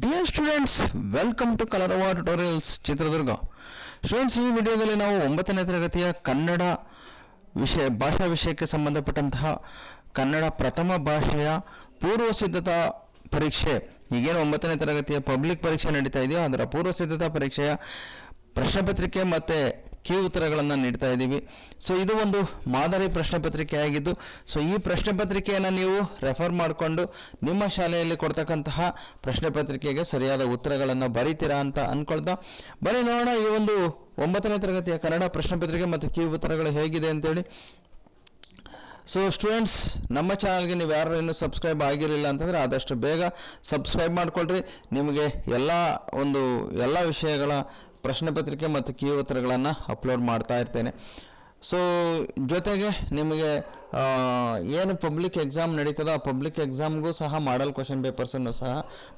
Dear students welcome to Kalarava tutorials Chitradurga students ಈ ವಿಡಿಯೋದಲ್ಲಿ ನಾವು ಒಂಬತ್ತನೇ ತರಗತಿಯ ಕನ್ನಡ ವಿಷಯ, ಭಾಷಾ ವಿಷಯಕ್ಕೆ ಸಂಬಂಧಪಟ್ಟಂತಹ ಕನ್ನಡ ಪ್ರಥಮ ಭಾಷೆಯ ಪೂರ್ವ ಸಿದ್ಧತಾ ಪರೀಕ್ಷೆ. ಈಗೇನು ಒಂಬತ್ತನೇ ತರಗತಿಯ ಪಬ್ಲಿಕ್ ಪರೀಕ್ಷೆ ನಡೀತಾ ಇದೆಯೋ, ಅದರ ಪೂರ್ವ ಸಿದ್ಧತಾ ಪರೀಕ್ಷೆಯ ಪ್ರಶ್ನೆ ಪತ್ರಿಕೆ ಮತ್ತೆ ಕೀ ಉತ್ತರಗಳನ್ನು ನೀಡ್ತಾ ಇದ್ದೀವಿ. ಸೊ ಇದು ಒಂದು ಮಾದರಿ ಪ್ರಶ್ನೆ ಪತ್ರಿಕೆ ಆಗಿದ್ದು ಸೊ ಈ ಪ್ರಶ್ನೆ ಪತ್ರಿಕೆಯನ್ನು ನೀವು ರೆಫರ್ ಮಾಡಿಕೊಂಡು ನಿಮ್ಮ ಶಾಲೆಯಲ್ಲಿ ಕೊಡ್ತಕ್ಕಂತಹ ಪ್ರಶ್ನೆ ಪತ್ರಿಕೆಗೆ ಸರಿಯಾದ ಉತ್ತರಗಳನ್ನು ಬರೀತೀರಾ ಅಂತ ಅನ್ಕೊಳ್ತಾ ಬರೀ ನೋಡೋಣ ಈ ಒಂದು ಒಂಬತ್ತನೇ ತರಗತಿಯ ಕನ್ನಡ ಪ್ರಶ್ನೆ ಪತ್ರಿಕೆ ಮತ್ತು ಕೀ ಉತ್ತರಗಳು ಹೇಗಿದೆ ಅಂತೇಳಿ. ಸೊ ಸ್ಟೂಡೆಂಟ್ಸ್ ನಮ್ಮ ಚಾನಲ್ಗೆ ನೀವು ಯಾರು ಇನ್ನೂ ಸಬ್ಸ್ಕ್ರೈಬ್ ಆಗಿರಲಿಲ್ಲ ಅಂತಂದರೆ ಆದಷ್ಟು ಬೇಗ ಸಬ್ಸ್ಕ್ರೈಬ್ ಮಾಡ್ಕೊಳ್ರಿ. ನಿಮಗೆ ಎಲ್ಲ ಒಂದು, ಎಲ್ಲ ವಿಷಯಗಳ ಪ್ರಶ್ನೆ ಪತ್ರಿಕೆ ಮತ್ತು ಕೀ ಉತ್ತರಗಳನ್ನು ಅಪ್ಲೋಡ್ ಮಾಡ್ತಾ ಇರ್ತೇನೆ. ಸೊ ಜೊತೆಗೆ ನಿಮಗೆ ಏನು ಪಬ್ಲಿಕ್ ಎಕ್ಸಾಮ್ ನಡೀತದೋ ಆ ಪಬ್ಲಿಕ್ ಎಕ್ಸಾಮ್ಗೂ ಸಹ ಮಾಡಲ್ ಕ್ವಶನ್ ಪೇಪರ್ಸನ್ನು ಸಹ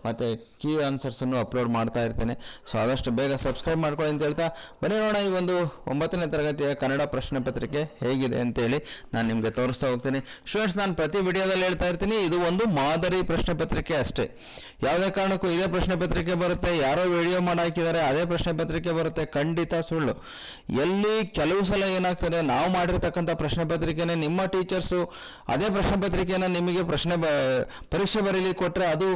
ಮತ್ತು ಕೀ ಆನ್ಸರ್ಸನ್ನು ಅಪ್ಲೋಡ್ ಮಾಡ್ತಾ ಇರ್ತೇನೆ. ಸೊ ಆದಷ್ಟು ಬೇಗ ಸಬ್ಸ್ಕ್ರೈಬ್ ಮಾಡ್ಕೊಳ್ಳಿ ಅಂತ ಹೇಳ್ತಾ, ಬನ್ನಿ ನೋಡೋಣ ಈ ಒಂದು ಒಂಬತ್ತನೇ ತರಗತಿಯ ಕನ್ನಡ ಪ್ರಶ್ನೆ ಪತ್ರಿಕೆ ಹೇಗಿದೆ ಅಂತೇಳಿ ನಾನು ನಿಮಗೆ ತೋರಿಸ್ತಾ ಹೋಗ್ತೀನಿ. ಸ್ಟೂಡೆಂಟ್ಸ್ ನಾನು ಪ್ರತಿ ವಿಡಿಯೋದಲ್ಲಿ ಹೇಳ್ತಾ ಇರ್ತೀನಿ, ಇದು ಒಂದು ಮಾದರಿ ಪ್ರಶ್ನೆ ಪತ್ರಿಕೆ ಅಷ್ಟೇ. ಯಾವುದೇ ಕಾರಣಕ್ಕೂ ಇದೇ ಪ್ರಶ್ನೆ ಪತ್ರಿಕೆ ಬರುತ್ತೆ, ಯಾರೋ ವಿಡಿಯೋ ಮಾಡಿ ಹಾಕಿದ್ದಾರೆ, ಅದೇ ಪ್ರಶ್ನೆ ಪತ್ರಿಕೆ ಬರುತ್ತೆ, ಖಂಡಿತ ಸುಳ್ಳು. ಎಲ್ಲಿ ಕೆಲವು ಸಲ ಏನಾಗ್ತದೆ, ನಾವು ಮಾಡಿರ್ತಕ್ಕಂಥ ಪ್ರಶ್ನೆ ಪತ್ರಿಕೆನೇ ನಿಮ್ಮ ಟೀಚರ್ಸು ಅದೇ ಪ್ರಶ್ನೆ ಪತ್ರಿಕೆಯನ್ನು ನಿಮಗೆ ಪ್ರಶ್ನೆ ಪರೀಕ್ಷೆ ಬರೀಲಿ ಕೊಟ್ಟರೆ ಅದು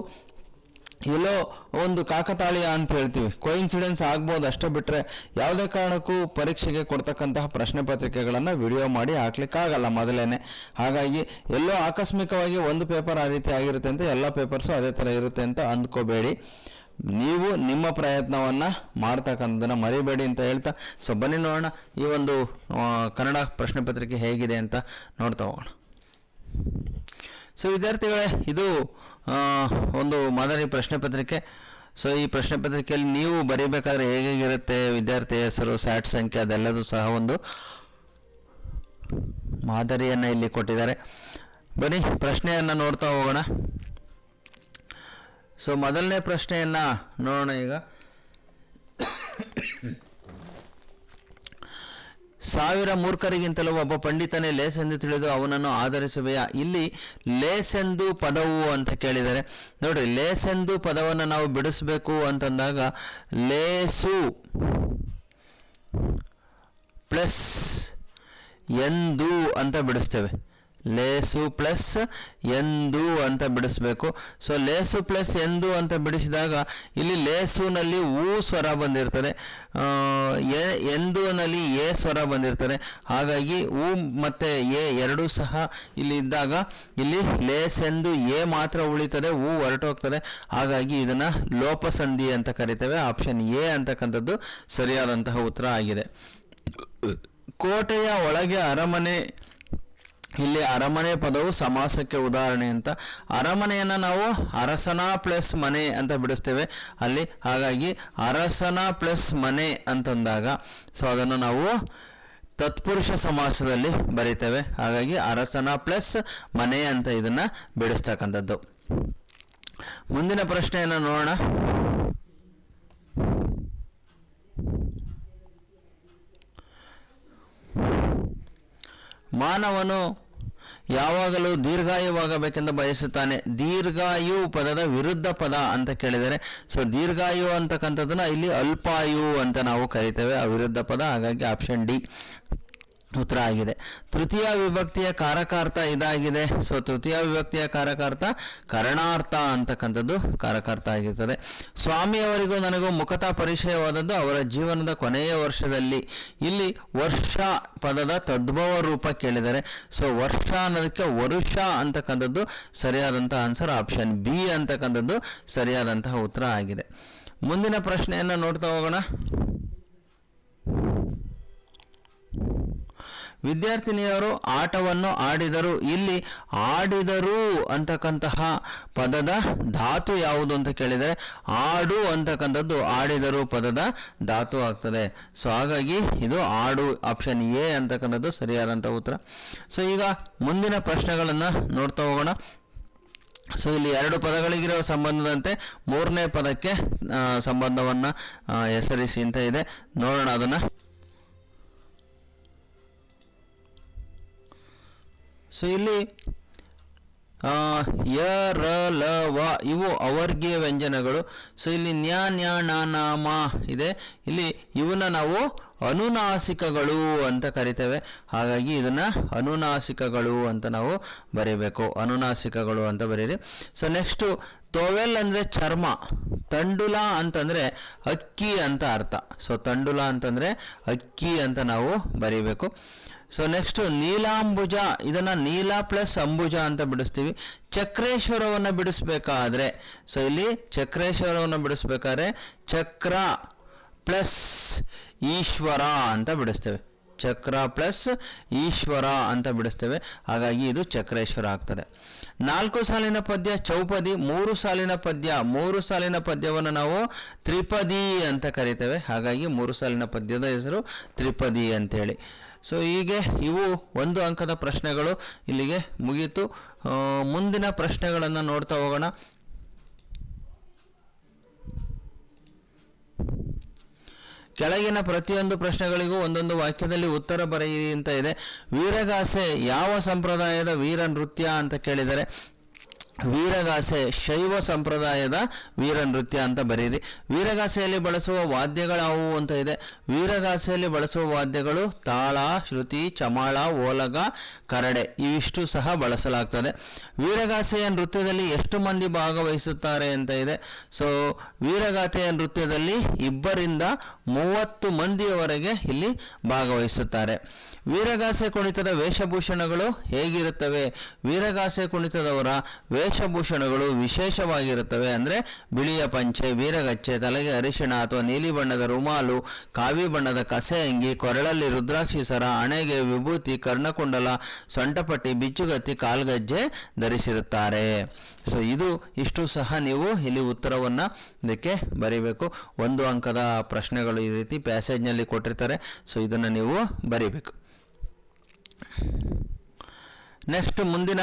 ಎಲ್ಲೋ ಒಂದು ಕಾಕತಾಳೀಯ ಅಂತ ಹೇಳ್ತೀವಿ. ಕೋಇನ್ಸಿಡೆನ್ಸ್ ಆಗ್ಬೋದು ಅಷ್ಟೇ ಬಿಟ್ರೆ ಯಾವುದೇ ಕಾರಣಕ್ಕೂ ಪರೀಕ್ಷೆಗೆ ಕೊಡ್ತಕ್ಕಂತಹ ಪ್ರಶ್ನೆ ಪತ್ರಿಕೆಗಳನ್ನು ವಿಡಿಯೋ ಮಾಡಿ ಹಾಕ್ಲಿಕ್ಕಾಗಲ್ಲ ಮೊದಲೇನೆ. ಹಾಗಾಗಿ ಎಲ್ಲೋ ಆಕಸ್ಮಿಕವಾಗಿ ಒಂದು ಪೇಪರ್ ಆ ರೀತಿ ಆಗಿರುತ್ತೆ ಅಂತ ಎಲ್ಲ ಪೇಪರ್ಸು ಅದೇ ಥರ ಇರುತ್ತೆ ಅಂತ ಅಂದ್ಕೋಬೇಡಿ. ನೀವು ನಿಮ್ಮ ಪ್ರಯತ್ನವನ್ನ ಮಾಡ್ತಕ್ಕಂಥದ್ದನ್ನ ಮರಿಬೇಡಿ ಅಂತ ಹೇಳ್ತಾ, ಸೊ ಬನ್ನಿ ನೋಡೋಣ ಈ ಒಂದು ಕನ್ನಡ ಪ್ರಶ್ನೆ ಪತ್ರಿಕೆ ಹೇಗಿದೆ ಅಂತ ನೋಡ್ತಾ ಹೋಗೋಣ. ಸೊ ವಿದ್ಯಾರ್ಥಿಗಳೇ, ಇದು ಒಂದು ಮಾದರಿ ಪ್ರಶ್ನೆ ಪತ್ರಿಕೆ. ಸೊ ಈ ಪ್ರಶ್ನೆ ಪತ್ರಿಕೆಯಲ್ಲಿ ನೀವು ಬರೀಬೇಕಾದ್ರೆ ಹೇಗಿರುತ್ತೆ ವಿದ್ಯಾರ್ಥಿ ಹೆಸರು, ಸ್ಯಾಟ್ ಸಂಖ್ಯೆ, ಅದೆಲ್ಲದೂ ಸಹ ಒಂದು ಮಾದರಿಯನ್ನ ಇಲ್ಲಿ ಕೊಟ್ಟಿದ್ದಾರೆ. ಬನ್ನಿ ಪ್ರಶ್ನೆಯನ್ನ ನೋಡ್ತಾ ಹೋಗೋಣ. ಸೊ ಮೊದಲನೇ ಪ್ರಶ್ನೆಯನ್ನ ನೋಡೋಣ ಈಗ. ಸಾವಿರ ಮೂರ್ಖರಿಗಿಂತಲೂ ಒಬ್ಬ ಪಂಡಿತನೇ ಲೇಸೆಂದು ತಿಳಿದು ಅವನನ್ನು ಆಧರಿಸುವೆಯಾ ಇಲ್ಲಿ ಲೇಸೆಂದು ಪದವು ಅಂತ ಕೇಳಿದರೆ ನೋಡಿ ಎಂದು ಪದವನ್ನು ನಾವು ಬಿಡಿಸಬೇಕು ಅಂತಂದಾಗ ಲೇಸು ಪ್ಲಸ್ ಎಂದು ಅಂತ ಬಿಡಿಸ್ತೇವೆ. ಲೇಸು ಪ್ಲಸ್ ಎಂದು ಅಂತ ಬಿಡಿಸ್ಬೇಕು. ಸೊ ಲೇಸು ಪ್ಲಸ್ ಎಂದು ಅಂತ ಬಿಡಿಸಿದಾಗ ಇಲ್ಲಿ ಲೇಸುನಲ್ಲಿ ಊ ಸ್ವರ ಬಂದಿರ್ತದೆ. ಎಂದುನಲ್ಲಿ ಎ ಸ್ವರ ಬಂದಿರ್ತದೆ. ಹಾಗಾಗಿ ಊ ಮತ್ತೆ ಎ ಎರಡೂ ಸಹ ಇಲ್ಲಿ ಇದ್ದಾಗ ಇಲ್ಲಿ ಲೇಸೆಂದು ಎ ಮಾತ್ರ ಉಳಿತದೆ, ಊ ಹೊರಟೋಗ್ತದೆ. ಹಾಗಾಗಿ ಇದನ್ನ ಲೋಪಸಂಧಿ ಅಂತ ಕರಿತೇವೆ. ಆಪ್ಷನ್ ಎ ಅಂತಕ್ಕಂಥದ್ದು ಸರಿಯಾದಂತಹ ಉತ್ತರ ಆಗಿದೆ. ಕೋಟೆಯ ಒಳಗೆ ಅರಮನೆ ಇಲ್ಲಿ ಅರಮನೆ ಪದವು ಸಮಾಸಕ್ಕೆ ಉದಾಹರಣೆ ಅಂತ. ಅರಮನೆಯನ್ನ ನಾವು ಅರಸನ ಪ್ಲಸ್ ಮನೆ ಅಂತ ಬಿಡಿಸ್ತೇವೆ. ಅಲ್ಲಿ ಹಾಗಾಗಿ ಅರಸನ ಪ್ಲಸ್ ಮನೆ ಅಂತಂದಾಗ, ಸೊ ಅದನ್ನು ನಾವು ತತ್ಪುರುಷ ಸಮಾಸದಲ್ಲಿ ಬರೀತೇವೆ. ಹಾಗಾಗಿ ಅರಸನ ಪ್ಲಸ್ ಮನೆ ಅಂತ ಇದನ್ನ ಬಿಡಿಸ್ತಕ್ಕಂಥದ್ದು. ಮುಂದಿನ ಪ್ರಶ್ನೆಯನ್ನು ನೋಡೋಣ. ಮಾನವನು ಯಾವಾಗಲೂ ದೀರ್ಘಾಯುವಾಗಬೇಕೆಂದು ಬಯಸುತ್ತಾನೆ. ದೀರ್ಘಾಯು ಪದದ ವಿರುದ್ಧ ಪದ ಅಂತ ಕೇಳಿದರೆ ಸೊ ದೀರ್ಘಾಯು ಅಂತಕ್ಕಂಥದ್ದನ್ನ ಇಲ್ಲಿ ಅಲ್ಪಾಯು ಅಂತ ನಾವು ಕರಿತೇವೆ. ಆ ವಿರುದ್ಧ ಪದ, ಹಾಗಾಗಿ ಆಪ್ಷನ್ ಡಿ ಉತ್ತರ ಆಗಿದೆ ತೃತೀಯ ವಿಭಕ್ತಿಯ ಕಾರಕಾರ್ಥ ಇದಾಗಿದೆ. ಸೊ ತೃತೀಯ ವಿಭಕ್ತಿಯ ಕಾರಕಾರ್ಥ ಕರಣಾರ್ಥ ಅಂತಕ್ಕಂಥದ್ದು ಕಾರಕಾರ್ಥ ಆಗಿರ್ತದೆ. ಸ್ವಾಮಿಯವರಿಗೂ ನನಗೂ ಮುಖತ ಪರಿಚಯವಾದದ್ದು ಅವರ ಜೀವನದ ಕೊನೆಯ ವರ್ಷದಲ್ಲಿ. ಇಲ್ಲಿ ವರ್ಷ ಪದದ ತದ್ಭವ ರೂಪ ಕೇಳಿದರೆ ಸೊ ವರ್ಷ ಅನ್ನೋದಕ್ಕೆ ವರುಷ ಅಂತಕ್ಕಂಥದ್ದು ಸರಿಯಾದಂತಹ ಆನ್ಸರ್ ಆಪ್ಷನ್ ಬಿ ಅಂತಕ್ಕಂಥದ್ದು ಸರಿಯಾದಂತಹ ಉತ್ತರ ಆಗಿದೆ. ಮುಂದಿನ ಪ್ರಶ್ನೆಯನ್ನ ನೋಡ್ತಾ ಹೋಗೋಣ. ವಿದ್ಯಾರ್ಥಿನಿಯರು ಆಟವನ್ನು ಆಡಿದರು. ಇಲ್ಲಿ ಆಡಿದರು ಅಂತಕ್ಕಂತಹ ಪದದ ಧಾತು ಯಾವುದು ಅಂತ ಕೇಳಿದರೆ, ಆಡು ಅಂತಕ್ಕಂಥದ್ದು ಆಡಿದರು ಪದದ ಧಾತು ಆಗ್ತದೆ. ಸೊ, ಹಾಗಾಗಿ ಇದು ಆಡು ಆಪ್ಷನ್ ಎ ಅಂತಕ್ಕಂಥದ್ದು ಸರಿಯಾದಂಥ ಉತ್ತರ. ಸೊ, ಈಗ ಮುಂದಿನ ಪ್ರಶ್ನೆಗಳನ್ನು ನೋಡ್ತಾ ಹೋಗೋಣ. ಸೊ, ಇಲ್ಲಿ ಎರಡು ಪದಗಳಿಗಿರೋ ಸಂಬಂಧದಂತೆ ಮೂರನೇ ಪದಕ್ಕೆ ಸಂಬಂಧವನ್ನು ಹೆಸರಿಸಿ ಅಂತ ಇದೆ. ನೋಡೋಣ ಅದನ್ನ. ಸೊ ಇಲ್ಲಿ ಯ, ರ, ಲ, ವ, ಇವು ಅವರ್ಗೀಯ ವ್ಯಂಜನಗಳು. ಸೊ ಇಲ್ಲಿ ನ್ಯಾ ನ್ಯಾ, ನ ಮ ಇದೆ. ಇಲ್ಲಿ ಇವನ್ನ ನಾವು ಅನುನಾಸಿಕಗಳು ಅಂತ ಕರಿತೇವೆ. ಹಾಗಾಗಿ ಇದನ್ನ ಅನುನಾಸಿಕಗಳು ಅಂತ ನಾವು ಬರೀಬೇಕು. ಅನುನಾಸಿಕಗಳು ಅಂತ ಬರೀರಿ. ಸೊ ನೆಕ್ಸ್ಟ್ ತೋವೆಲ್ ಅಂದ್ರೆ ಚರ್ಮ. ತಂಡುಲ ಅಂತಂದ್ರೆ ಅಕ್ಕಿ ಅಂತ ಅರ್ಥ. ಸೊ ತಂಡುಲ ಅಂತಂದ್ರೆ ಅಕ್ಕಿ ಅಂತ ನಾವು ಬರೀಬೇಕು. ಸೊ ನೆಕ್ಸ್ಟ್ ನೀಲಾಂಬುಜ, ಇದನ್ನ ನೀಲ ಪ್ಲಸ್ ಅಂಬುಜ ಅಂತ ಬಿಡಿಸ್ತೀವಿ. ಚಕ್ರೇಶ್ವರವನ್ನ ಬಿಡಿಸ್ಬೇಕಾದ್ರೆ ಸೊ ಇಲ್ಲಿ ಚಕ್ರೇಶ್ವರವನ್ನ ಬಿಡಿಸ್ಬೇಕಾದ್ರೆ ಚಕ್ರ ಪ್ಲಸ್ ಈಶ್ವರ ಅಂತ ಬಿಡಿಸ್ತೇವೆ. ಚಕ್ರ ಪ್ಲಸ್ ಈಶ್ವರ ಅಂತ ಬಿಡಿಸ್ತೇವೆ. ಹಾಗಾಗಿ ಇದು ಚಕ್ರೇಶ್ವರ ಆಗ್ತದೆ. ನಾಲ್ಕು ಸಾಲಿನ ಪದ್ಯ, ಚೌಪದಿ, ಮೂರು ಸಾಲಿನ ಪದ್ಯ, ಮೂರು ಸಾಲಿನ ಪದ್ಯವನ್ನು ನಾವು ತ್ರಿಪದಿ ಅಂತ ಕರಿತೇವೆ. ಹಾಗಾಗಿ ಮೂರು ಸಾಲಿನ ಪದ್ಯದ ಹೆಸರು ತ್ರಿಪದಿ ಅಂತೇಳಿ. ಸೊ ಹೀಗೆ ಇವು ಒಂದು ಅಂಕದ ಪ್ರಶ್ನೆಗಳು ಇಲ್ಲಿಗೆ ಮುಗೀತು. ಮುಂದಿನ ಪ್ರಶ್ನೆಗಳನ್ನು ನೋಡ್ತಾ ಹೋಗೋಣ. ಕೆಳಗಿನ ಪ್ರತಿಯೊಂದು ಪ್ರಶ್ನೆಗಳಿಗೂ ಒಂದೊಂದು ವಾಕ್ಯದಲ್ಲಿ ಉತ್ತರ ಬರೆಯಿರಿ ಅಂತ ಇದೆ. ವೀರಗಾಸೆ ಯಾವ ಸಂಪ್ರದಾಯದ ವೀರ ನೃತ್ಯ ಅಂತ ಕೇಳಿದರೆ ವೀರಗಾಸೆ ಶೈವ ಸಂಪ್ರದಾಯದ ವೀರ ನೃತ್ಯ ಅಂತ ಬರೀರಿ. ವೀರಗಾಸೆಯಲ್ಲಿ ಬಳಸುವ ವಾದ್ಯಗಳಾವುವು ಅಂತ ಇದೆ. ವೀರಗಾಸೆಯಲ್ಲಿ ಬಳಸುವ ವಾದ್ಯಗಳು ತಾಳ, ಶ್ರುತಿ, ಚಮಾಳ, ಓಲಗ, ಕರಡೆ ಇವಿಷ್ಟು ಸಹ ಬಳಸಲಾಗ್ತದೆ. ವೀರಗಾಸೆಯ ನೃತ್ಯದಲ್ಲಿ ಎಷ್ಟು ಮಂದಿ ಭಾಗವಹಿಸುತ್ತಾರೆ ಅಂತ ಇದೆ. ಸೊ ವೀರಗಾಸೆಯ ನೃತ್ಯದಲ್ಲಿ ಇಬ್ಬರಿಂದ ಮೂವತ್ತು ಮಂದಿಯವರೆಗೆ ಇಲ್ಲಿ ಭಾಗವಹಿಸುತ್ತಾರೆ. ವೀರಗಾಸೆ ಕುಣಿತದ ವೇಷಭೂಷಣಗಳು ಹೇಗಿರುತ್ತವೆ? ವೀರಗಾಸೆ ಕುಣಿತದವರ ವೇಷಭೂಷಣಗಳು ವಿಶೇಷವಾಗಿರುತ್ತವೆ. ಅಂದ್ರೆ ಬಿಳಿಯ ಪಂಚೆ, ವೀರಗಚ್ಚೆ, ತಲೆಗೆ ಅರಿಶಿಣ ಅಥವಾ ನೀಲಿ ಬಣ್ಣದ ರುಮಾಲು, ಕಾವಿ ಬಣ್ಣದ ಕಸೆ ಅಂಗಿ, ಕೊರಳಲ್ಲಿ ರುದ್ರಾಕ್ಷಿ ಸರ ಹಣೆಗೆ ವಿಭೂತಿ, ಕರ್ಣಕುಂಡಲ, ಸೊಂಟಪಟ್ಟಿ, ಬಿಚ್ಚುಗತ್ತಿ, ಕಾಲ್ಗಜ್ಜೆ ಧರಿಸಿರುತ್ತಾರೆ. ಸೊ ಇದು ಇಷ್ಟು ಸಹ ನೀವು ಇಲ್ಲಿ ಉತ್ತರವನ್ನ ಇದಕ್ಕೆ ಬರೀಬೇಕು. ಒಂದು ಅಂಕದ ಪ್ರಶ್ನೆಗಳು ಈ ರೀತಿ ಪ್ಯಾಸೇಜ್ನಲ್ಲಿ ಕೊಟ್ಟಿರ್ತಾರೆ. ಸೊ ಇದನ್ನು ನೀವು ಬರಿಬೇಕು. ನೆಕ್ಸ್ಟ್ ಮುಂದಿನ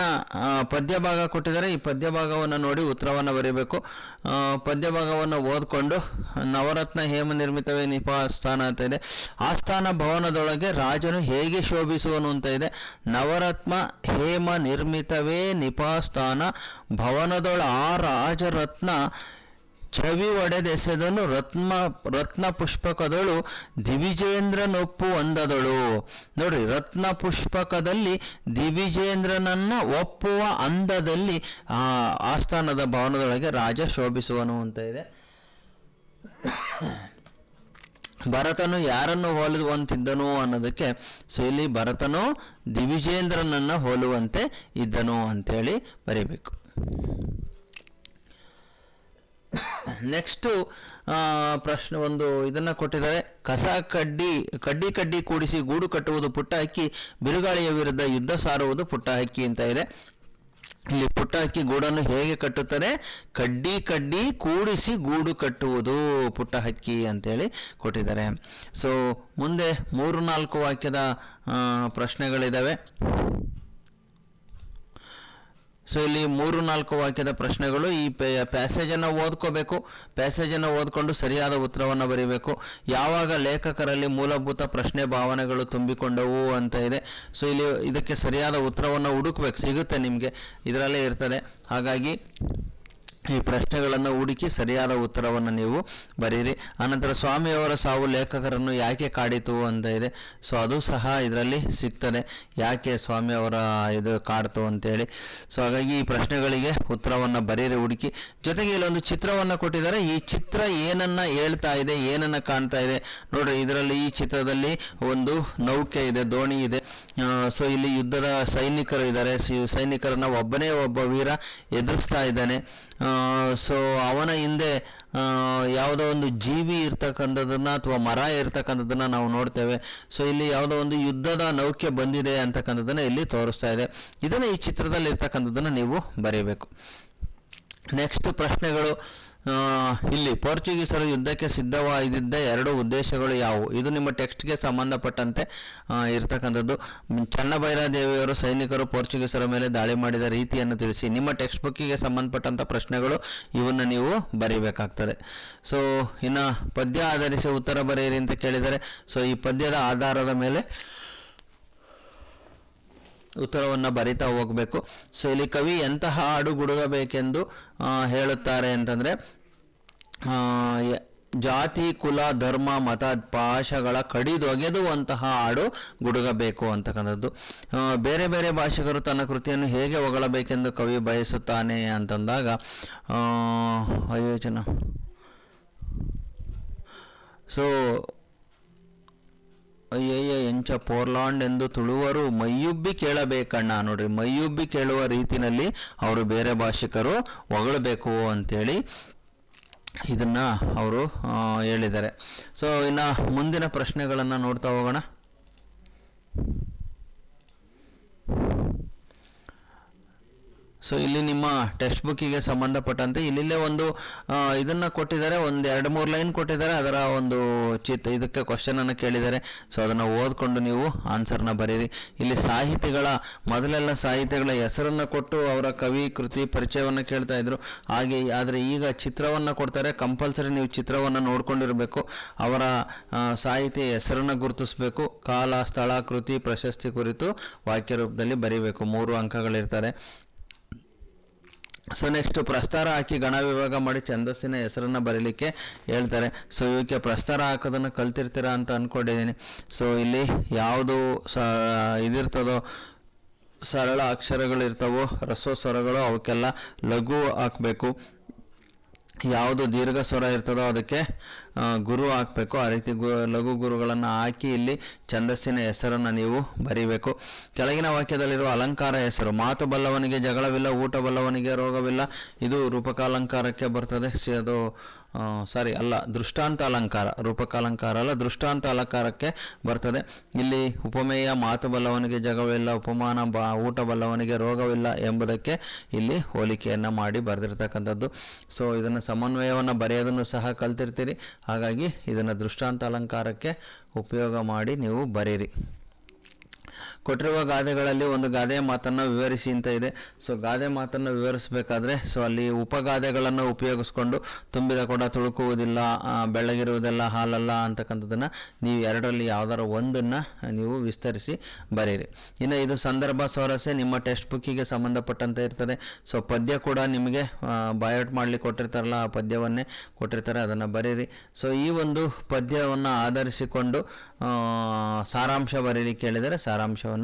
ಪದ್ಯ ಭಾಗ ಕೊಟ್ಟಿದ್ದಾರೆ. ಈ ಪದ್ಯ ಭಾಗವನ್ನು ನೋಡಿ ಉತ್ತರವನ್ನು ಬರೀಬೇಕು. ಪದ್ಯ ಭಾಗವನ್ನು ಓದ್ಕೊಂಡು ನವರತ್ನ ಹೇಮ ನಿರ್ಮಿತವೇ ನಿಪಾಸ್ಥಾನ ಅಂತ ಇದೆ. ಆಸ್ಥಾನ ಭವನದೊಳಗೆ ರಾಜನು ಹೇಗೆ ಶೋಭಿಸುವನು ಅಂತ ಇದೆ. ನವರತ್ನ ಹೇಮ ನಿರ್ಮಿತವೇ ನಿಪಾಸ್ಥಾನ ಭವನದೊಳ ಆ ರಾಜರತ್ನ ಛವಿ ಒಡೆದೆಸೆದನು ರತ್ನ ರತ್ನ ಪುಷ್ಪಕದಳು ದಿವಿಜೇಂದ್ರನೊಪ್ಪು ಅಂದದಳು. ನೋಡ್ರಿ, ರತ್ನ ಪುಷ್ಪಕದಲ್ಲಿ ದಿವಿಜೇಂದ್ರನನ್ನ ಒಪ್ಪುವ ಅಂದದಲ್ಲಿ ಆ ಆಸ್ಥಾನದ ಭವನದೊಳಗೆ ರಾಜ ಶೋಭಿಸುವನು ಅಂತ ಇದೆ. ಭರತನು ಯಾರನ್ನು ಹೋಲುವಂತಿದ್ದನು ಅನ್ನೋದಕ್ಕೆ ಸೊ ಇಲ್ಲಿ ಭರತನು ದಿವಿಜೇಂದ್ರನನ್ನ ಹೋಲುವಂತೆ ಇದ್ದನು ಅಂತೇಳಿ ಬರೀಬೇಕು. ನೆಕ್ಸ್ಟ್ ಪ್ರಶ್ನೆ ಒಂದು ಇದನ್ನ ಕೊಟ್ಟಿದ್ದಾರೆ. ಕಸ ಕಡ್ಡಿ ಕಡ್ಡಿ ಕಡ್ಡಿ ಕೂಡಿಸಿ ಗೂಡು ಕಟ್ಟುವುದು ಪುಟ್ಟ ಹಕ್ಕಿ ಬಿರುಗಾಳಿಯ ವಿರುದ್ಧ ಯುದ್ಧ ಸಾರುವುದು ಪುಟ್ಟ ಹಕ್ಕಿ ಅಂತ ಇದೆ. ಇಲ್ಲಿ ಪುಟ್ಟ ಹಕ್ಕಿ ಗೂಡನ್ನು ಹೇಗೆ ಕಟ್ಟುತ್ತದೆ ಕಡ್ಡಿ ಕಡ್ಡಿ ಕೂಡಿಸಿ ಗೂಡು ಕಟ್ಟುವುದು ಪುಟ್ಟ ಹಕ್ಕಿ ಅಂತೇಳಿ ಕೊಟ್ಟಿದ್ದಾರೆ. ಸೊ ಮುಂದೆ ಮೂರು ನಾಲ್ಕು ವಾಕ್ಯದ ಪ್ರಶ್ನೆಗಳಿದ್ದಾವೆ ಸೊ ಇಲ್ಲಿ ಮೂರು, ನಾಲ್ಕು ವಾಕ್ಯದ ಪ್ರಶ್ನೆಗಳು, ಈ ಪ್ಯಾಸೇಜ್ ಅನ್ನ ಓದ್ಕೋಬೇಕು. ಪ್ಯಾಸೇಜ್ ಅನ್ನ ಓದ್ಕೊಂಡು ಸರಿಯಾದ ಉತ್ತರವನ್ನು ಬರೀಬೇಕು. ಯಾವಾಗ ಲೇಖಕರಲ್ಲಿ ಮೂಲಭೂತ ಪ್ರಶ್ನೆ ಭಾವನೆಗಳು ತುಂಬಿಕೊಂಡವು ಅಂತ ಇದೆ. ಸೊ ಇಲ್ಲಿ ಇದಕ್ಕೆ ಸರಿಯಾದ ಉತ್ತರವನ್ನು ಹುಡುಕ್ಬೇಕು. ಸಿಗುತ್ತೆ ನಿಮಗೆ. ಇದರಲ್ಲೇ ಇರ್ತದೆ. ಹಾಗಾಗಿ ಈ ಪ್ರಶ್ನೆಗಳನ್ನು ಹುಡುಕಿ ಸರಿಯಾದ ಉತ್ತರವನ್ನು ನೀವು ಬರೀರಿ. ಆನಂತರ ಸ್ವಾಮಿಯವರ ಸಾವು ಲೇಖಕರನ್ನು ಯಾಕೆ ಕಾಡಿತು ಅಂತ ಇದೆ. ಸೊ ಅದು ಸಹ ಇದರಲ್ಲಿ ಸಿಗ್ತದೆ. ಯಾಕೆ ಸ್ವಾಮಿಯವರ ಇದು ಕಾಡ್ತು ಅಂತೇಳಿ. ಸೊ ಹಾಗಾಗಿ ಈ ಪ್ರಶ್ನೆಗಳಿಗೆ ಉತ್ತರವನ್ನು ಬರೀರಿ ಹುಡುಕಿ. ಜೊತೆಗೆ ಇಲ್ಲೊಂದು ಚಿತ್ರವನ್ನು ಕೊಟ್ಟಿದ್ದಾರೆ. ಈ ಚಿತ್ರ ಏನನ್ನ ಹೇಳ್ತಾ ಇದೆ, ಏನನ್ನ ಕಾಣ್ತಾ ಇದೆ. ನೋಡ್ರಿ, ಇದರಲ್ಲಿ ಈ ಚಿತ್ರದಲ್ಲಿ ಒಂದು ನೌಕೆ ಇದೆ, ದೋಣಿ ಇದೆ. ಸೊ ಇಲ್ಲಿ ಯುದ್ಧದ ಸೈನಿಕರು ಇದ್ದಾರೆ. ಸೈನಿಕರನ್ನ ಒಬ್ಬನೇ ಒಬ್ಬ ವೀರ ಎದುರಿಸ್ತಾ ಇದ್ದಾನೆ. ಸೊ ಅವನ ಹಿಂದೆ ಯಾವುದೋ ಒಂದು ಜೀವಿ ಇರ್ತಕ್ಕಂಥದ್ದನ್ನ ಅಥವಾ ಮರ ಇರ್ತಕ್ಕಂಥದ್ದನ್ನ ನಾವು ನೋಡ್ತೇವೆ. ಸೊ ಇಲ್ಲಿ ಯಾವುದೋ ಒಂದು ಯುದ್ಧದ ನೌಕೆ ಬಂದಿದೆ ಅಂತಕ್ಕಂಥದ್ದನ್ನ ಇಲ್ಲಿ ತೋರಿಸ್ತಾ ಇದೆ. ಇದನ್ನ ಈ ಚಿತ್ರದಲ್ಲಿ ಇರ್ತಕ್ಕಂಥದ್ದನ್ನ ನೀವು ಬರೀಬೇಕು. ನೆಕ್ಸ್ಟ್ ಪ್ರಶ್ನೆಗಳು ಇಲ್ಲಿ ಪೋರ್ಚುಗೀಸರು ಯುದ್ಧಕ್ಕೆ ಸಿದ್ಧವಾಗಿದ್ದ ಎರಡು ಉದ್ದೇಶಗಳು ಯಾವುವು? ಇದು ನಿಮ್ಮ ಟೆಕ್ಸ್ಟ್ಗೆ ಸಂಬಂಧಪಟ್ಟಂತೆ ಇರತಕ್ಕಂಥದ್ದು. ಚನ್ನಭೈರಾದೇವಿಯವರು ಸೈನಿಕರು ಪೋರ್ಚುಗೀಸರ ಮೇಲೆ ದಾಳಿ ಮಾಡಿದ ರೀತಿಯನ್ನು ತಿಳಿಸಿ. ನಿಮ್ಮ ಟೆಕ್ಸ್ಟ್ ಬುಕ್ಕಿಗೆ ಸಂಬಂಧಪಟ್ಟಂತ ಪ್ರಶ್ನೆಗಳು ಇವನ್ನ ನೀವು ಬರೀಬೇಕಾಗ್ತದೆ. ಸೊ, ಇನ್ನು ಪದ್ಯ ಆಧರಿಸಿ ಉತ್ತರ ಬರೆಯಿರಿ ಅಂತ ಕೇಳಿದರೆ, ಸೊ, ಈ ಪದ್ಯದ ಆಧಾರದ ಮೇಲೆ ಉತ್ತರವನ್ನು ಬರಿತಾ ಹೋಗಬೇಕು. ಸೊ ಇಲ್ಲಿ ಕವಿ ಎಂತಹ ಹಾಡು ಗುಡುಗಬೇಕೆಂದು ಹೇಳುತ್ತಾರೆ ಅಂತಂದ್ರೆ ಜಾತಿ ಕುಲ ಧರ್ಮ ಮತ ಭಾಷೆಗಳ ಕಡಿದೊಗೆದುವಂತಹ ಹಾಡು ಗುಡುಗಬೇಕು ಅಂತಕ್ಕಂಥದ್ದು. ಬೇರೆ ಬೇರೆ ಭಾಷಿಗರು ತನ್ನ ಕೃತಿಯನ್ನು ಹೇಗೆ ಹೊಗಳಬೇಕೆಂದು ಕವಿ ಬಯಸುತ್ತಾನೆ ಅಂತಂದಾಗ ಆ, ಅಯೋಚನ ಸೊ ಅಯ್ಯಯ್ಯ, ಎಂಚ ಪೋರ್ಲಾಂಡ್ ಎಂದು ತುಳುವರು ಮೈಯುಬ್ಬಿ ಕೇಳಬೇಕಣ್ಣ. ನೋಡ್ರಿ, ಮೈಯುಬ್ಬಿ ಕೇಳುವ ರೀತಿನಲ್ಲಿ ಅವರು ಬೇರೆ ಭಾಷಿಕರು ಹೊಗಳಬೇಕು ಅಂತೇಳಿ ಇದನ್ನ ಅವರು ಹೇಳಿದ್ದಾರೆ. ಸೊ ಇನ್ನ ಮುಂದಿನ ಪ್ರಶ್ನೆಗಳನ್ನು ನೋಡ್ತಾ ಹೋಗೋಣ. ಸೊ ಇಲ್ಲಿ ನಿಮ್ಮ ಟೆಕ್ಸ್ಟ್ ಬುಕ್ಕಿಗೆ ಸಂಬಂಧಪಟ್ಟಂತೆ ಇಲ್ಲಿಲ್ಲೇ ಒಂದು ಇದನ್ನು ಕೊಟ್ಟಿದ್ದಾರೆ, ಒಂದು ಎರಡು ಮೂರು ಲೈನ್ ಕೊಟ್ಟಿದ್ದಾರೆ, ಅದರ ಒಂದು ಚಿತ್, ಇದಕ್ಕೆ ಕ್ವಶನ್ ಅನ್ನು ಕೇಳಿದ್ದಾರೆ. ಸೊ ಅದನ್ನ ಓದ್ಕೊಂಡು ನೀವು ಆನ್ಸರ್ನ ಬರೀರಿ. ಇಲ್ಲಿ ಸಾಹಿತಿಗಳ, ಮೊದಲೆಲ್ಲ ಸಾಹಿತಿಗಳ ಹೆಸರನ್ನ ಕೊಟ್ಟು ಅವರ ಕವಿ, ಕೃತಿ ಪರಿಚಯವನ್ನ ಕೇಳ್ತಾ ಇದ್ರು. ಹಾಗೆ, ಆದರೆ ಈಗ ಚಿತ್ರವನ್ನ ಕೊಡ್ತಾರೆ ಕಂಪಲ್ಸರಿ ನೀವು ಚಿತ್ರವನ್ನ ನೋಡ್ಕೊಂಡಿರ್ಬೇಕು. ಅವರ ಸಾಹಿತಿ ಹೆಸರನ್ನ ಗುರುತಿಸ್ಬೇಕು. ಕಾಲ, ಸ್ಥಳ, ಕೃತಿ ಪ್ರಶಸ್ತಿ ಕುರಿತು ವಾಕ್ಯ ರೂಪದಲ್ಲಿ ಬರೀಬೇಕು. ಮೂರು ಅಂಕಗಳಿರ್ತಾರೆ. ಸೊ ನೆಕ್ಸ್ಟ್ ಪ್ರಸ್ತಾರ ಹಾಕಿ ಗಣ ವಿಭಾಗ ಮಾಡಿ ಛಂದಸ್ಸಿನ ಹೆಸರನ್ನ ಬರೀಲಿಕ್ಕೆ ಹೇಳ್ತಾರೆ. ಸೊ ಇವಕ್ಕೆ ಪ್ರಸ್ತಾರ ಹಾಕೋದನ್ನ ಕಲ್ತಿರ್ತೀರಾ ಅಂತ ಅನ್ಕೊಂಡಿದ್ದೀನಿ ಸೊ ಇಲ್ಲಿ ಯಾವುದು ಸ, ಇದಿರ್ತದೋ, ಸರಳ ಅಕ್ಷರಗಳಿರ್ತವೋ ರಸೋ ಸ್ವರಗಳು ಅವಕ್ಕೆಲ್ಲ ಲಘು ಹಾಕಬೇಕು. ಯಾವುದು ದೀರ್ಘ ಸ್ವರ ಇರ್ತದೋ ಅದಕ್ಕೆ ಗುರು ಹಾಕಬೇಕು. ಆ ರೀತಿ ಗು, ಲಘು ಗುರುಗಳನ್ನು ಹಾಕಿ ಇಲ್ಲಿ ಛಂದಸ್ಸಿನ ಹೆಸರನ್ನು ನೀವು ಬರೀಬೇಕು. ಕೆಳಗಿನ ವಾಕ್ಯದಲ್ಲಿರುವ ಅಲಂಕಾರ ಹೆಸರು. ಮಾತು ಬಲ್ಲವನಿಗೆ ಜಗಳವಿಲ್ಲ, ಊಟ ಬಲ್ಲವನಿಗೆ ರೋಗವಿಲ್ಲ. ಇದು ರೂಪಕಾಲಂಕಾರಕ್ಕೆ ಬರ್ತದೆ. ಸಿ- ಅದು ಸಾರಿ, ಅಲ್ಲ ದೃಷ್ಟಾಂತ ಅಲಂಕಾರ ರೂಪಕಾಲಂಕಾರ ಅಲ್ಲ ದೃಷ್ಟಾಂತ ಅಲಂಕಾರಕ್ಕೆ ಬರ್ತದೆ. ಇಲ್ಲಿ ಉಪಮೇಯ, ಮಾತು ಬಲ್ಲವನಿಗೆ ಜಗವಿಲ್ಲ, ಉಪಮಾನ, ಬಾ, ಊಟ ಬಲ್ಲವನಿಗೆ ರೋಗವಿಲ್ಲ ಎಂಬುದಕ್ಕೆ ಇಲ್ಲಿ ಹೋಲಿಕೆಯನ್ನ ಮಾಡಿ ಬರೆದಿರ್ತಕ್ಕಂಥದ್ದು. ಸೊ ಇದನ್ನು ಸಮನ್ವಯವನ್ನು ಬರೆಯೋದನ್ನು ಸಹ ಕಲ್ತಿರ್ತೀರಿ. ಹಾಗಾಗಿ ಇದನ್ನು ದೃಷ್ಟಾಂತ ಅಲಂಕಾರಕ್ಕೆ ಉಪಯೋಗ ಮಾಡಿ ನೀವು ಬರೀರಿ. ಕೊಟ್ಟಿರುವ ಗಾದೆಗಳಲ್ಲಿ ಒಂದು ಗಾದೆಯ ಮಾತನ್ನು ವಿವರಿಸಿ ಅಂತ ಇದೆ. ಸೊ ಗಾದೆ ಮಾತನ್ನು ವಿವರಿಸಬೇಕಾದ್ರೆ ಸೊ ಅಲ್ಲಿ ಉಪಗಾದೆಗಳನ್ನು ಉಪಯೋಗಿಸ್ಕೊಂಡು ತುಂಬಿದ ಕೊಡ ತುಳುಕುವುದಿಲ್ಲ ಬೆಳಗಿರುವುದಿಲ್ಲ ಹಾಲಲ್ಲ ಅಂತಕ್ಕಂಥದ್ದನ್ನ ನೀವು ಎರಡರಲ್ಲಿ ಯಾವ್ದಾರ ಒಂದನ್ನ ನೀವು ವಿಸ್ತರಿಸಿ ಬರೀರಿ. ಇನ್ನು ಇದು ಸಂದರ್ಭ ಸ್ವರಸೆ ನಿಮ್ಮ ಟೆಕ್ಸ್ಟ್ ಬುಕ್ಕಿಗೆ ಸಂಬಂಧಪಟ್ಟಂತೆ ಇರ್ತದೆ. ಸೊ ಪದ್ಯ ಕೂಡ ನಿಮಗೆ ಬಯೋಟ್ ಮಾಡ್ಲಿಕ್ಕೆ ಕೊಟ್ಟಿರ್ತಾರಲ್ಲ, ಆ ಪದ್ಯವನ್ನೇ ಕೊಟ್ಟಿರ್ತಾರೆ, ಅದನ್ನು ಬರೀರಿ. ಸೊ ಈ ಒಂದು ಪದ್ಯವನ್ನು ಆಧರಿಸಿಕೊಂಡು ಸಾರಾಂಶ ಬರೀಲಿಕ್ಕೆ ಕೇಳಿದರೆ ಸಾರಾಂಶವನ್ನು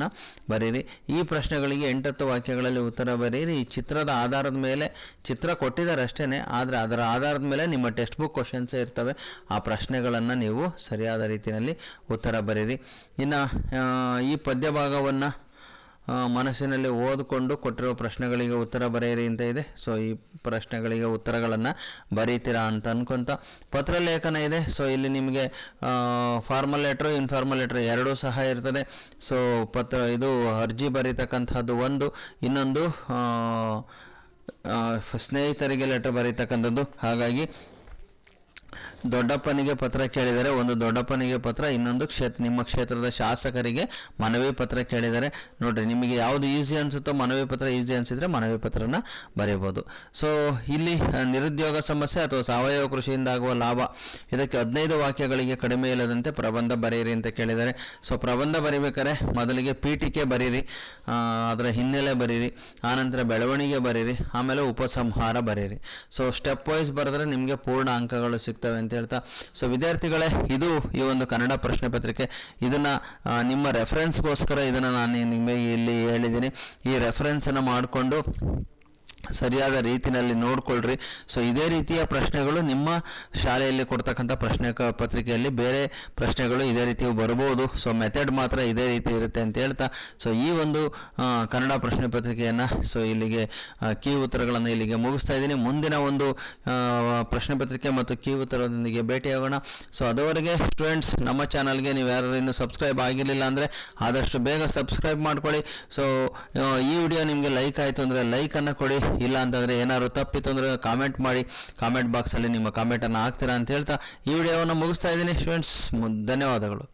ಬರೀರಿ. ಈ ಪ್ರಶ್ನೆಗಳಿಗೆ ಎಂಟತ್ತು ವಾಕ್ಯಗಳಲ್ಲಿ ಉತ್ತರ ಬರೀರಿ. ಈ ಚಿತ್ರದ ಆಧಾರದ ಮೇಲೆ ಚಿತ್ರ ಕೊಟ್ಟಿದ್ದಾರೆ ಅಷ್ಟೇನೆ ಆದರೆ ಅದರ ಆಧಾರದ ಮೇಲೆ ನಿಮ್ಮ ಟೆಕ್ಸ್ಟ್ ಬುಕ್ ಕ್ವಶನ್ಸೇ ಇರ್ತವೆ. ಆ ಪ್ರಶ್ನೆಗಳನ್ನು ನೀವು ಸರಿಯಾದ ರೀತಿಯಲ್ಲಿ ಉತ್ತರ ಬರೀರಿ. ಇನ್ನು ಈ ಪದ್ಯ ಭಾಗವನ್ನು ಮನಸ್ಸಿನಲ್ಲಿ ಓದಿಕೊಂಡು ಕೊಟ್ಟಿರೋ ಪ್ರಶ್ನೆಗಳಿಗೆ ಉತ್ತರ ಬರೆಯಿರಿ ಅಂತ ಇದೆ. ಸೊ ಈ ಪ್ರಶ್ನೆಗಳಿಗೆ ಉತ್ತರಗಳನ್ನು ಬರೀತೀರಾ ಅಂತ ಅನ್ಕೊಂತ ಪತ್ರ ಲೇಖನ ಇದೆ. ಸೊ ಇಲ್ಲಿ ನಿಮಗೆ ಫಾರ್ಮಲ್ ಲೆಟ್ರು ಇನ್ಫಾರ್ಮಲ್ ಲೆಟ್ರ್ ಎರಡೂ ಸಹ ಇರ್ತದೆ. ಸೊ ಪತ್ರ, ಇದು ಅರ್ಜಿ ಬರೀತಕ್ಕಂಥದ್ದು ಒಂದು. ಇನ್ನೊಂದು ಸ್ನೇಹಿತರಿಗೆ ಲೆಟರ್ ಬರೀತಕ್ಕಂಥದ್ದು. ಹಾಗಾಗಿ ದೊಡ್ಡಪ್ಪನಿಗೆ ಪತ್ರ ಕೇಳಿದರೆ ಒಂದು ದೊಡ್ಡಪ್ಪನಿಗೆ ಪತ್ರ, ಇನ್ನೊಂದು ಕ್ಷೇತ್ರ, ನಿಮ್ಮ ಕ್ಷೇತ್ರದ ಶಾಸಕರಿಗೆ ಮನವಿ ಪತ್ರ ಕೇಳಿದರೆ. ನೋಡ್ರಿ, ನಿಮಗೆ ಯಾವುದು ಈಸಿ ಅನ್ಸುತ್ತೋ ಮನವಿ ಪತ್ರ ಈಸಿ ಅನ್ಸಿದ್ರೆ ಮನವಿ ಪತ್ರನ ಬರೆಯಬಹುದು ಸೊ ಇಲ್ಲಿ ನಿರುದ್ಯೋಗ ಸಮಸ್ಯೆ ಅಥವಾ ಸಾವಯವ ಕೃಷಿಯಿಂದ ಆಗುವ ಲಾಭ. ಇದಕ್ಕೆ ಹದಿನೈದು ವಾಕ್ಯಗಳಿಗೆ ಕಡಿಮೆ ಇಲ್ಲದಂತೆ ಪ್ರಬಂಧ ಬರೆಯಿರಿ ಅಂತ ಕೇಳಿದರೆ. ಸೊ ಪ್ರಬಂಧ ಬರೀಬೇಕಾರೆ ಮೊದಲಿಗೆ ಪೀಠಿಕೆ ಬರೀರಿ ಅದರ ಹಿನ್ನೆಲೆ ಬರೀರಿ, ಆನಂತರ ಬೆಳವಣಿಗೆ ಬರೀರಿ, ಆಮೇಲೆ ಉಪಸಂಹಾರ ಬರೀರಿ. ಸೊ ಸ್ಟೆಪ್ ವೈಸ್ ಬರೆದ್ರೆ ನಿಮಗೆ ಪೂರ್ಣ ಅಂಕಗಳು ಸಿಗ್ತವೆ ಅಂತ ಹೇಳ್ತಾ. ಸೊ ವಿದ್ಯಾರ್ಥಿಗಳೇ, ಇದು ಈ ಒಂದು ಕನ್ನಡ ಪ್ರಶ್ನೆ ಪತ್ರಿಕೆ. ಇದನ್ನ ನಿಮ್ಮ ರೆಫರೆನ್ಸ್ಗೋಸ್ಕರ ಇದನ್ನ ನಾನು ನಿಮಗೆ ಇಲ್ಲಿ ಹೇಳಿದ್ದೀನಿ. ಈ ರೆಫರೆನ್ಸ್ ಅನ್ನ ಮಾಡಿಕೊಂಡು ಸರಿಯಾದ ರೀತಿಯಲ್ಲಿ ನೋಡ್ಕೊಳ್ರಿ. ಸೊ ಇದೇ ರೀತಿಯ ಪ್ರಶ್ನೆಗಳು ನಿಮ್ಮ ಶಾಲೆಯಲ್ಲಿ ಕೊಡ್ತಕ್ಕಂಥ ಪ್ರಶ್ನೆ ಪತ್ರಿಕೆಯಲ್ಲಿ ಬೇರೆ ಪ್ರಶ್ನೆಗಳು ಇದೇ ರೀತಿ ಬರ್ಬೋದು. ಸೊ ಮೆಥಡ್ ಮಾತ್ರ ಇದೇ ರೀತಿ ಇರುತ್ತೆ ಅಂತ ಹೇಳ್ತಾ ಸೊ ಈ ಒಂದು ಕನ್ನಡ ಪ್ರಶ್ನೆ ಪತ್ರಿಕೆಯನ್ನು ಸೊ ಇಲ್ಲಿಗೆ ಕೀ ಉತ್ತರಗಳನ್ನು ಇಲ್ಲಿಗೆ ಮುಗಿಸ್ತಾ ಇದ್ದೀನಿ. ಮುಂದಿನ ಒಂದು ಪ್ರಶ್ನೆ ಪತ್ರಿಕೆ ಮತ್ತು ಕೀ ಉತ್ತರದೊಂದಿಗೆ ಭೇಟಿಯಾಗೋಣ. ಸೊ ಅದುವರೆಗೆ ಸ್ಟೂಡೆಂಟ್ಸ್, ನಮ್ಮ ಚಾನಲ್ಗೆ ನೀವು ಯಾರು ಇನ್ನೂ ಸಬ್ಸ್ಕ್ರೈಬ್ ಆಗಿರಲಿಲ್ಲ ಅಂದರೆ ಆದಷ್ಟು ಬೇಗ ಸಬ್ಸ್ಕ್ರೈಬ್ ಮಾಡ್ಕೊಳ್ಳಿ. ಸೊ ಈ ವಿಡಿಯೋ ನಿಮಗೆ ಲೈಕ್ ಆಯಿತು ಅಂದರೆ ಲೈಕನ್ನು ಕೊಡಿ. ಇಲ್ಲ ಅಂತಂದರೆ ಏನಾದ್ರು ತಪ್ಪಿತ್ತು ಅಂದರೆ ಕಾಮೆಂಟ್ ಮಾಡಿ ಕಾಮೆಂಟ್ ಬಾಕ್ಸಲ್ಲಿ ನಿಮ್ಮ ಕಾಮೆಂಟನ್ನು ಹಾಕ್ತೀರಾ ಅಂತ ಹೇಳ್ತಾ ಈ ವಿಡಿಯೋವನ್ನು ಮುಗಿಸ್ತಾ ಇದ್ದೀನಿ ಸ್ಟೂಡೆಂಟ್ಸ್ ಧನ್ಯವಾದಗಳು.